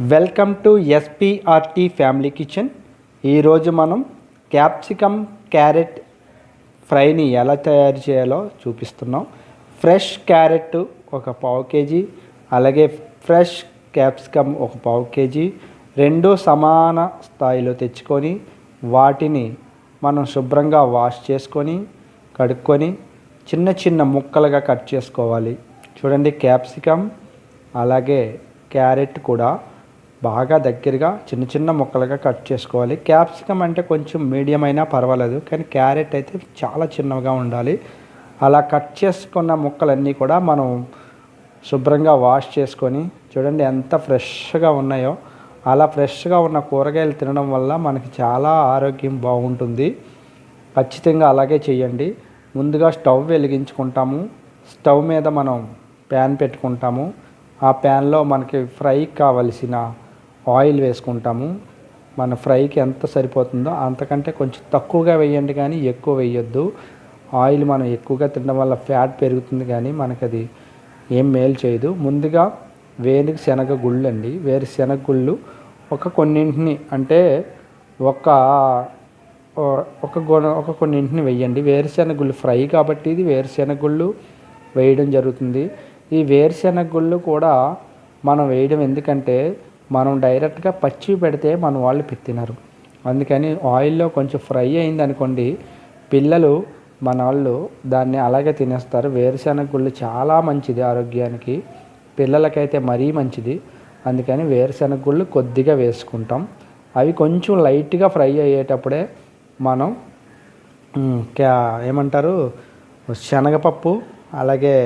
Welcome to SPRT family kitchen. ఈరోజు మనం capsicum carrot ఫ్రైని ఎలా తయారు చేయాలో చూపిస్తున్నాం. ఫ్రెష్ క్యారెట్ ఒక పావు కేజీ అలాగే ఫ్రెష్ క్యాప్సికమ్ ఒక పావు కేజీ రెండు సమాన స్థాయిలో తెచ్చుకొని వాటిని మనం శుభ్రంగా వాష్ చేసుకొని కడుక్కొని చిన్న చిన్న ముక్కలుగా కట్ చేసుకోవాలి. చూడండి క్యాప్సికమ్ అలాగే క్యారెట్ కూడా బాగా దగ్గరగా చిన్న చిన్న ముక్కలుగా కట్ చేసుకోవాలి. క్యాప్సికమ్ అంటే కొంచెం మీడియం అయినా పర్వాలేదు కానీ క్యారెట్ అయితే చాలా చిన్నగా ఉండాలి. అలా కట్ చేసుకున్న ముక్కలన్నీ కూడా మనం శుభ్రంగా వాష్ చేసుకొని చూడండి ఎంత ఫ్రెష్గా ఉన్నాయో. అలా ఫ్రెష్గా ఉన్న కూరగాయలు తినడం వల్ల మనకి చాలా ఆరోగ్యం బాగుంటుంది. ఖచ్చితంగా అలాగే చేయండి. ముందుగా స్టవ్ వెలిగించుకుంటాము. స్టవ్ మీద మనం ప్యాన్ పెట్టుకుంటాము. ఆ ప్యాన్లో మనకి ఫ్రై కావలసిన ఆయిల్ వేసుకుంటాము. మన ఫ్రైకి ఎంత సరిపోతుందో అంతకంటే కొంచెం తక్కువగా వేయండి కానీ ఎక్కువ వేయొద్దు. ఆయిల్ మనం ఎక్కువగా తినడం వల్ల ఫ్యాట్ పెరుగుతుంది కానీ మనకి అది ఏం మేలు చేయదు. ముందుగా వేరుకి శనగ గుళ్ళు అండి వేరు శనగ గుళ్ళు ఒక కొన్నింటిని అంటే ఒక ఒక గుణ ఒక కొన్నింటిని వేయండి. వేరుశెనగుళ్ళు ఫ్రై కాబట్టి ఇది వేరుశెనగ గుళ్ళు వేయడం జరుగుతుంది. ఈ వేరుశెనగ గుళ్ళు కూడా మనం వేయడం ఎందుకంటే మనం డైరెక్ట్గా పచ్చి పెడితే మన వాళ్ళు పెట్టినారు అందుకని ఆయిల్లో కొంచెం ఫ్రై అయింది అనుకోండి పిల్లలు మన వాళ్ళు దాన్ని అలాగే తినేస్తారు. వేరుశెనగ గుళ్ళు చాలా మంచిది ఆరోగ్యానికి. పిల్లలకైతే మరీ మంచిది. అందుకని వేరుశెనగ గుళ్ళు కొద్దిగా వేసుకుంటాం. అవి కొంచెం లైట్గా ఫ్రై అయ్యేటప్పుడే మనం క్యా ఏమంటారు శనగపప్పు అలాగే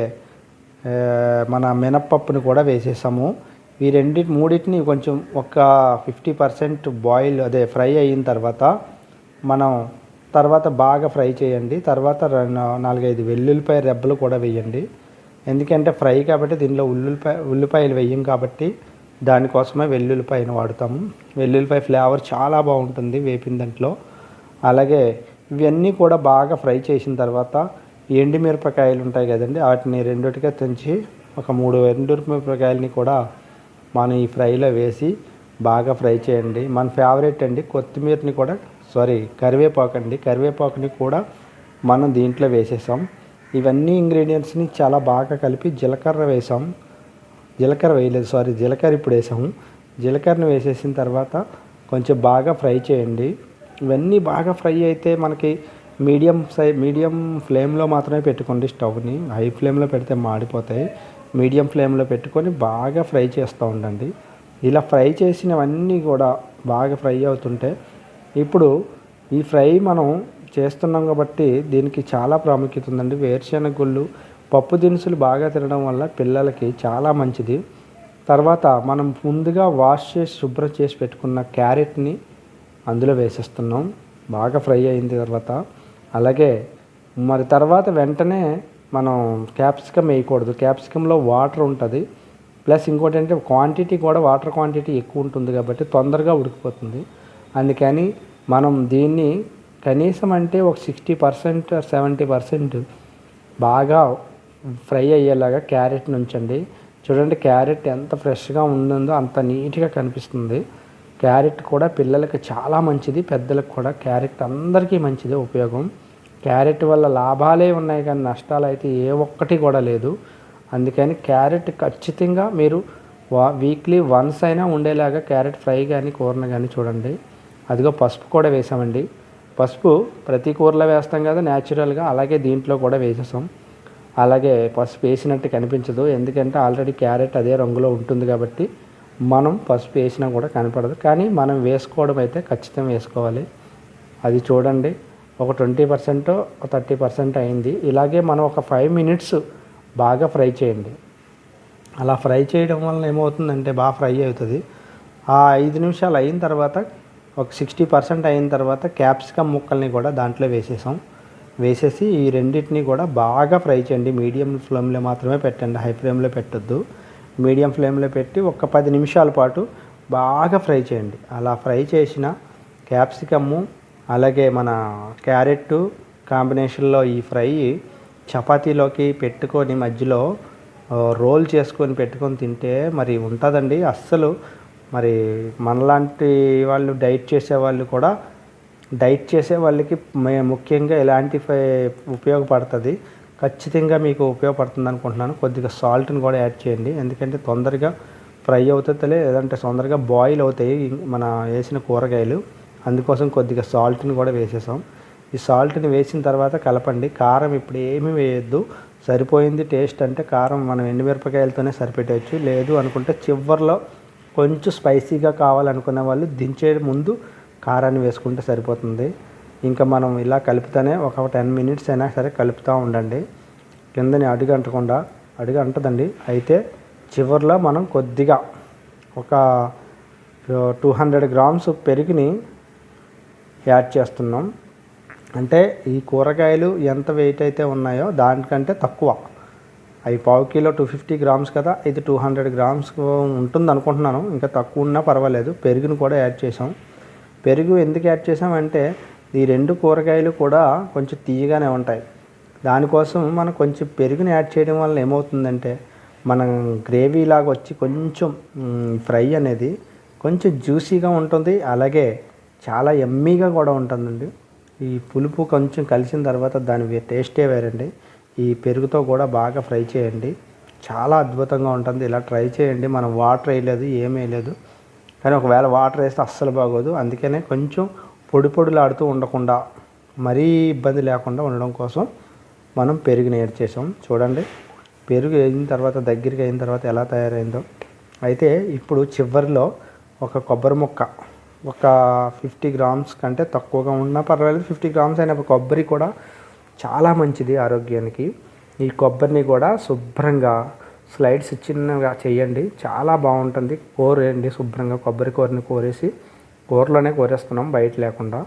మన మినప్పప్పుని కూడా వేసేసాము. ఈ రెండింటి మూడింటిని కొంచెం ఒక ఫిఫ్టీ పర్సెంట్ బాయిల్ అదే ఫ్రై అయిన తర్వాత మనం తర్వాత బాగా ఫ్రై చేయండి. తర్వాత నాలుగైదు వెల్లుల్లిపాయ రెబ్బలు కూడా వేయండి. ఎందుకంటే ఫ్రై కాబట్టి దీనిలో ఉల్లిపాయ ఉల్లిపాయలు వేయం కాబట్టి దానికోసమే వెల్లుల్లిపాయను వాడతాము. వెల్లుల్లిపాయ ఫ్లేవర్ చాలా బాగుంటుంది వేపిన దాంట్లో. అలాగే ఇవన్నీ కూడా బాగా ఫ్రై చేసిన తర్వాత ఎండుమిరపకాయలు ఉంటాయి కదండి వాటిని రెండుటిగా తెంచి ఒక మూడు ఎండుమిరపకాయలని కూడా మనం ఈ ఫ్రైలో వేసి బాగా ఫ్రై చేయండి. మన ఫేవరెట్ అండి కొత్తిమీరని కూడా సారీ కరివేపాకు అండి. కరివేపాకుని కూడా మనం దీంట్లో వేసేసాం. ఇవన్నీ ఇంగ్రీడియంట్స్ని చాలా బాగా కలిపి జీలకర్ర వేసాం. జీలకర్ర వేయలేదు సారీ జీలకర్ర ఇప్పుడు వేసాము. జీలకర్రని వేసేసిన తర్వాత కొంచెం బాగా ఫ్రై చేయండి. ఇవన్నీ బాగా ఫ్రై అయితే మనకి మీడియం సై మీడియం ఫ్లేమ్లో మాత్రమే పెట్టుకోండి స్టవ్ని. హై ఫ్లేమ్లో పెడితే మాడిపోతాయి. మీడియం ఫ్లేమ్లో పెట్టుకొని బాగా ఫ్రై చేస్తూ ఉండండి. ఇలా ఫ్రై చేసినవన్నీ కూడా బాగా ఫ్రై అవుతుంటే ఇప్పుడు ఈ ఫ్రై మనం చేస్తున్నాం కాబట్టి దీనికి చాలా ప్రాముఖ్యత ఉందండి. వేరుశెనగ గుళ్ళు పప్పు దినుసులు బాగా తినడం వల్ల పిల్లలకి చాలా మంచిది. తర్వాత మనం ముందుగా వాష్ చేసి శుభ్రం చేసి పెట్టుకున్న క్యారెట్ని అందులో వేసేస్తున్నాం. బాగా ఫ్రై అయిన తర్వాత. అలాగే మరి తర్వాత వెంటనే మనం క్యాప్సికమ్ వేయకూడదు. క్యాప్సికంలో వాటర్ ఉంటుంది. ప్లస్ ఇంకోటి అంటే క్వాంటిటీ కూడా వాటర్ క్వాంటిటీ ఎక్కువ ఉంటుంది కాబట్టి తొందరగా ఉడికిపోతుంది. అందుకని మనం దీన్ని కనీసం అంటే ఒక సిక్స్టీ పర్సెంట్ సెవెంటీ పర్సెంట్ బాగా ఫ్రై అయ్యేలాగా క్యారెట్ నుంచండి. చూడండి క్యారెట్ ఎంత ఫ్రెష్గా ఉందో అంత నీట్గా కనిపిస్తుంది. క్యారెట్ కూడా పిల్లలకి చాలా మంచిది పెద్దలకు కూడా క్యారెట్ అందరికీ మంచిది ఉపయోగం. క్యారెట్ వల్ల లాభాలే ఉన్నాయి కానీ నష్టాలు అయితే ఏ ఒక్కటి కూడా లేదు. అందుకని క్యారెట్ ఖచ్చితంగా మీరు వా వీక్లీ వన్స్ అయినా ఉండేలాగా క్యారెట్ ఫ్రై కానీ కూరను కానీ చూడండి. అదిగో పసుపు కూడా వేసామండి. పసుపు ప్రతి కూరలో వేస్తాం కదా న్యాచురల్గా అలాగే దీంట్లో కూడా వేసేసాం. అలాగే పసుపు వేసినట్టు కనిపించదు. ఎందుకంటే ఆల్రెడీ క్యారెట్ అదే రంగులో ఉంటుంది కాబట్టి మనం పసుపు వేసినా కూడా కనపడదు. కానీ మనం వేసుకోవడం అయితే ఖచ్చితంగా వేసుకోవాలి. అది చూడండి. ఒక ట్వంటీ పర్సెంట్ థర్టీ పర్సెంట్ అయింది. ఇలాగే మనం ఒక ఫైవ్ మినిట్స్ బాగా ఫ్రై చేయండి. అలా ఫ్రై చేయడం వల్ల ఏమవుతుందంటే బాగా ఫ్రై అవుతుంది. ఆ ఐదు నిమిషాలు అయిన తర్వాత ఒక సిక్స్టీ పర్సెంట్ అయిన తర్వాత క్యాప్సికమ్ ముక్కల్ని కూడా దాంట్లో వేసేసాం. వేసేసి ఈ రెండింటిని కూడా బాగా ఫ్రై చేయండి. మీడియం ఫ్లేమ్లో మాత్రమే పెట్టండి హై ఫ్లేమ్లో పెట్టొద్దు. మీడియం ఫ్లేమ్లో పెట్టి ఒక పది నిమిషాల పాటు బాగా ఫ్రై చేయండి. అలా ఫ్రై చేసిన క్యాప్సికమ్ అలాగే మన క్యారెట్ కాంబినేషన్లో ఈ ఫ్రై చపాతీలోకి పెట్టుకొని మధ్యలో రోల్ చేసుకొని పెట్టుకొని తింటే మరి ఉంటుందండి. అస్సలు మరి మనలాంటి వాళ్ళు డైట్ చేసే వాళ్ళు కూడా డైట్ చేసే వాళ్ళకి మే- ముఖ్యంగా ఇలాంటి ఫై- ఉపయోగపడుతుంది? ఖచ్చితంగా మీకు ఉపయోగపడుతుంది అనుకుంటున్నాను. కొద్దిగా సాల్ట్ని కూడా యాడ్ చేయండి. ఎందుకంటే తొందరగా ఫ్రై అవుతుంది లేదంటే తొందరగా బాయిల్ అవుతాయి మన వేసిన కూరగాయలు. అందుకోసం కొద్దిగా సాల్ట్ని కూడా వేసేసాం. ఈ సాల్ట్ని వేసిన తర్వాత కలపండి. కారం ఇప్పుడు ఏమీ వేయొద్దు. సరిపోయింది టేస్ట్ అంటే కారం మనం ఎండుమిరపకాయలతోనే సరిపెట్టవచ్చు లేదు అనుకుంటే చివర్లో కొంచెం స్పైసీగా కావాలనుకునే వాళ్ళు దించే ముందు కారాన్ని వేసుకుంటే సరిపోతుంది. ఇంకా మనం ఇలా కలుపుతానే ఒక టెన్ మినిట్స్ అయినా సరే కలుపుతూ ఉండండి. కిందని అడుగు అంటకుండా అడుగు అంటదండి. అయితే చివర్లో మనం కొద్దిగా ఒక టూ హండ్రెడ్ గ్రామ్స్ పెరుగుని యాడ్ చేస్తున్నాం. అంటే ఈ కూరగాయలు ఎంత వెయిట్ అయితే ఉన్నాయో దానికంటే తక్కువ. అవి పావు కిలో టూ ఫిఫ్టీ గ్రామ్స్ కదా ఇది టూ హండ్రెడ్ గ్రామ్స్ ఉంటుంది అనుకుంటున్నాను. ఇంకా తక్కువ ఉన్నా పర్వాలేదు పెరుగును కూడా యాడ్ చేసాం పెరుగు ఎందుకు యాడ్ చేసామంటే ఈ రెండు కూరగాయలు కూడా కొంచెం తీయగానే ఉంటాయి. దానికోసం మనం కొంచెం పెరుగుని యాడ్ చేయడం వల్ల ఏమవుతుందంటే మనం గ్రేవీ లాగా వచ్చి కొంచెం ఫ్రై అనేది కొంచెం జ్యూసీగా ఉంటుంది. అలాగే చాలా ఎమ్మీగా కూడా ఉంటుందండి. ఈ పులుపు కొంచెం కలిసిన తర్వాత దాని టేస్టే వేరండి. ఈ పెరుగుతో కూడా బాగా ఫ్రై చేయండి. చాలా అద్భుతంగా ఉంటుంది. ఇలా ట్రై చేయండి. మనం వాటర్ వేయలేదు ఏం వేయలేదు. కానీ ఒకవేళ వాటర్ వేస్తే అస్సలు బాగోదు. అందుకనే కొంచెం పొడి పొడిలాడుతూ ఉండకుండా మరీ ఇబ్బంది లేకుండా ఉండడం కోసం మనం పెరుగుని యాడ్ చేసాం. చూడండి. పెరుగు అయిన తర్వాత దగ్గరికి అయిన తర్వాత ఎలా తయారైందో. అయితే ఇప్పుడు చివరిలో ఒక కొబ్బరి ముక్క ఒక ఫిఫ్టీ గ్రామ్స్ కంటే తక్కువగా ఉన్నా పర్వాలేదు. ఫిఫ్టీ గ్రామ్స్ అయిన కొబ్బరి కూడా చాలా మంచిది ఆరోగ్యానికి. ఈ కొబ్బరిని కూడా శుభ్రంగా స్లైడ్స్ చిన్నగా చేయండి. చాలా బాగుంటుంది. కోరేయండి శుభ్రంగా కొబ్బరి కూరని కోరేసి కూరలోనే కోరేస్తున్నాం బయట లేకుండా.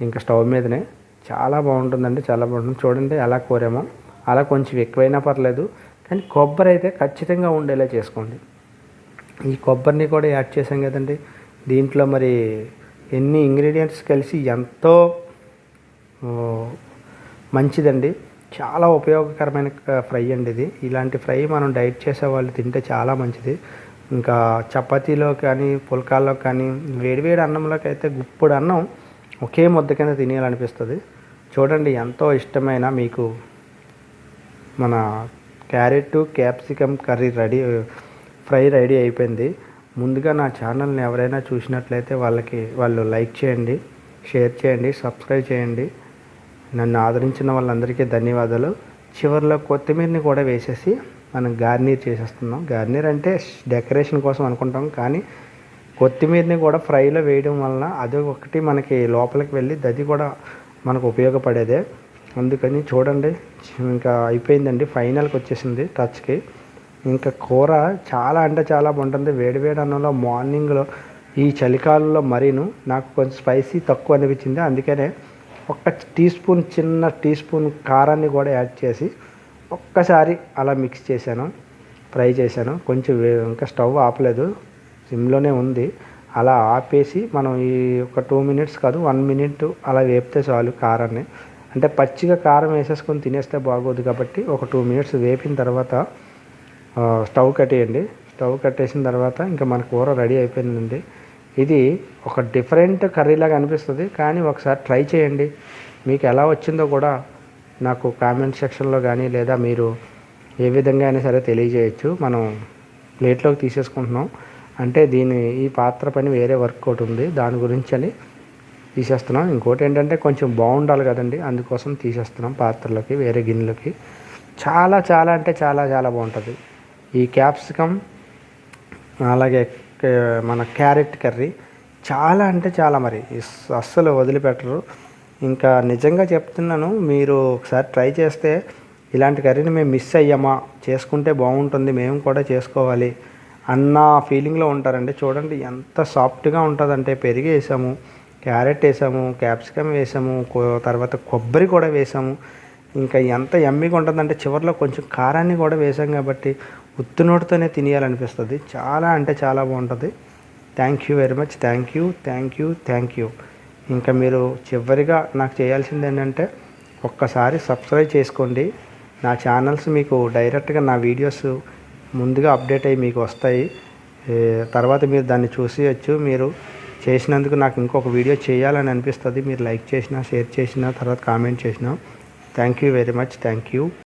ఇంకా స్టవ్ మీదనే. చాలా బాగుంటుందండి చాలా బాగుంటుంది. చూడండి ఎలా కోరామో. అలా కొంచెం ఎక్కువైనా పర్లేదు. కానీ కొబ్బరి అయితే ఖచ్చితంగా ఉండేలా చేసుకోండి. ఈ కొబ్బరిని కూడా యాడ్ చేసాం కదండి. దీంట్లో మరి ఎన్ని ఇంగ్రీడియంట్స్ కలిసి ఎంతో మంచిదండి. చాలా ఉపయోగకరమైన ఫ్రై అండి ఇది. ఇలాంటి ఫ్రై మనం డైట్ చేసే వాళ్ళు తింటే చాలా మంచిది. ఇంకా చపాతీలో కానీ పుల్కాల్లో కానీ వేడివేడి అన్నంలోకి అయితే గుప్పుడు అన్నం ఒకే ముద్ద కింద తినేయాలనిపిస్తుంది. చూడండి ఎంతో ఇష్టమైన మీకు మన carrot capsicum curry ready fry ready అయిపోయింది. ముందుగా నా ఛానల్ని ఎవరైనా చూసినట్లయితే వాళ్ళకి వాళ్ళు లైక్ చేయండి షేర్ చేయండి సబ్స్క్రైబ్ చేయండి. నన్ను ఆదరించిన వాళ్ళందరికీ ధన్యవాదాలు. చివరిలో కొత్తిమీరని కూడా వేసేసి మనం గార్నీర్ చేసేస్తున్నాం. గార్నీర్ అంటే డెకరేషన్ కోసం అనుకుంటాం కానీ కొత్తిమీరని కూడా ఫ్రైలో వేయడం వలన అది ఒకటి మనకి లోపలికి వెళ్ళి అది కూడా మనకు ఉపయోగపడేదే. అందుకని చూడండి ఇంకా అయిపోయిందండి ఫైనల్కి వచ్చేసింది టచ్కి. ఇంకా కూర చాలా అంటే చాలా బాగుంటుంది. వేడివేడి అన్నంలో మార్నింగ్లో ఈ చలికాలంలో మరీను. నాకు కొంచెం స్పైసీ తక్కువ అనిపించింది. అందుకనే ఒక్క టీ స్పూన్ చిన్న టీ స్పూన్ కారాన్ని కూడా యాడ్ చేసి ఒక్కసారి అలా మిక్స్ చేశాను. ఫ్రై చేశాను. కొంచెం ఇంకా స్టవ్ ఆపలేదు. సిమ్లోనే ఉంది. అలా ఆపేసి మనం ఈ ఒక టూ మినిట్స్ కాదు వన్ మినిట్ అలా వేపితే చాలు కారాన్ని. అంటే పచ్చిగా కారం వేసేసుకొని తినేస్తే బాగోదు కాబట్టి ఒక టూ మినిట్స్ వేపిన తర్వాత స్టవ్ కట్టేయండి. స్టవ్ కట్టేసిన తర్వాత ఇంకా మన కూర రెడీ అయిపోయిందండి. ఇది ఒక డిఫరెంట్ కర్రీలాగా అనిపిస్తుంది కానీ ఒకసారి ట్రై చేయండి. మీకు ఎలా వచ్చిందో కూడా నాకు కామెంట్ సెక్షన్లో కానీ లేదా మీరు ఏ విధంగా అయినా సరే తెలియజేయచ్చు. మనం ప్లేట్లోకి తీసేసుకుంటున్నాం. అంటే దీని ఈ పాత్ర పని వేరే వర్క్ ఒకటి ఉంది. దాని గురించి అని తీసేస్తున్నాం. ఇంకోటి ఏంటంటే కొంచెం బాగుండాలి కదండి. అందుకోసం తీసేస్తున్నాం పాత్రలోకి వేరే గిన్నెలోకి. చాలా చాలా అంటే చాలా చాలా బాగుంటుంది. ఈ క్యాప్సికమ్ అలాగే మన క్యారెట్ కర్రీ చాలా అంటే చాలా మరి. అస్సలు వదిలిపెట్టరు. ఇంకా నిజంగా చెప్తున్నాను మీరు ఒకసారి ట్రై చేస్తే ఇలాంటి కర్రీని మేము మిస్ అయ్యామా? చేసుకుంటే బాగుంటుంది మేము కూడా చేసుకోవాలి అన్న ఫీలింగ్లో ఉంటారండి. చూడండి ఎంత సాఫ్ట్గా ఉంటుందంటే పెరిగి వేసాము క్యారెట్ వేసాము క్యాప్సికమ్ వేసాము కో- తర్వాత కొబ్బరి కూడా వేసాము. ఇంకా ఎంత ఎమ్మిగా ఉంటుందంటే చివరిలో కొంచెం కారాన్ని కూడా వేసాం కాబట్టి ఉత్తి నోటితోనే తినేయాలనిపిస్తుంది. చాలా అంటే చాలా బాగుంటుంది. Thank you very much thank you thank you thank you ఇంకా మీరు చివరిగా నాకు చేయాల్సింది ఏంటంటే ఒక్కసారి సబ్స్క్రైబ్ చేసుకోండి. నా ఛానల్స్ మీకు డైరెక్ట్గా నా వీడియోస్ ముందుగా అప్డేట్ అయ్యి మీకు వస్తాయి. తర్వాత మీరు దాన్ని చూసేయచ్చు. మీరు చేసినందుకు నాకు ఇంకొక వీడియో చేయాలని అనిపిస్తుంది. మీరు లైక్ చేసినా షేర్ చేసినా తర్వాత కామెంట్ చేసినా. Thank you very much thank you